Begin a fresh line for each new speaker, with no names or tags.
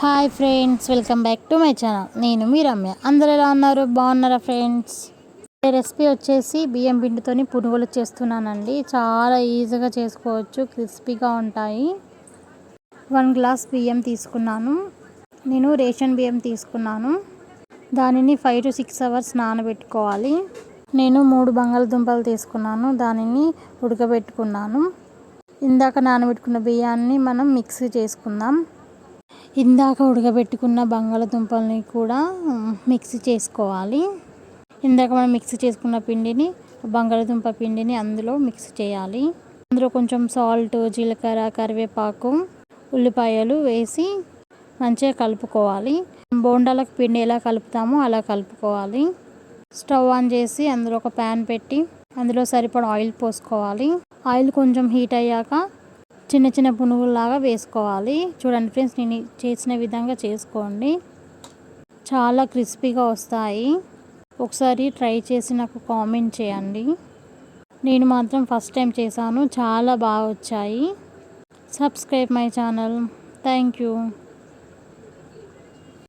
Hi friends welcome back to my channel. నేను మీ రమ్య. అందరు ఎలా ఉన్నారు? బాగున్నారా ఫ్రెండ్స్? రెసిపీ వచ్చేసి బియ్యం పిండితోని పునుగులు చేస్తున్నానండి. చాలా ఈజీగా చేసుకోవచ్చు క్రిస్పీగా ఉంటాయి. వన్ గ్లాస్ బియ్యం తీసుకున్నాను. నేను రేషన్ బియ్యం తీసుకున్నాను. దానిని ఫైవ్ టు సిక్స్ అవర్స్ నానబెట్టుకోవాలి. నేను మూడు బంగాళదుంపలు తీసుకున్నాను. దానిని ఉడకబెట్టుకున్నాను. ఇందాక నానబెట్టుకున్న బియ్యాన్ని మనం మిక్సీ చేసుకుందాం. ఇందాక ఉడకబెట్టుకున్న బంగాళదుంపల్ని కూడా మిక్సీ చేసుకోవాలి. ఇందాక మనం మిక్సీ చేసుకున్న పిండిని బంగాళదుంప పిండిని అందులో మిక్స్ చేయాలి. అందులో కొంచెం సాల్ట్ జీలకర్ర కరివేపాకు ఉల్లిపాయలు వేసి మంచిగా కలుపుకోవాలి. బోండాలకు పిండి ఎలా కలుపుతామో అలా కలుపుకోవాలి. స్టవ్ ఆన్ చేసి అందులో ఒక ప్యాన్ పెట్టి అందులో సరిపడ ఆయిల్ పోసుకోవాలి. ఆయిల్ కొంచెం హీట్ అయ్యాక చిన్న చిన్న పునుగుల్లాగా వేసుకోవాలి. చూడండి ఫ్రెండ్స్ నేను చేసిన విధంగా చేసుకోండి. చాలా క్రిస్పీగా వస్తాయి. ఒకసారి ట్రై చేసి నాకు కామెంట్ చేయండి. నేను మాత్రం ఫస్ట్ టైం చేశాను. చాలా బాగా వచ్చాయి. Subscribe my channel. Thank you.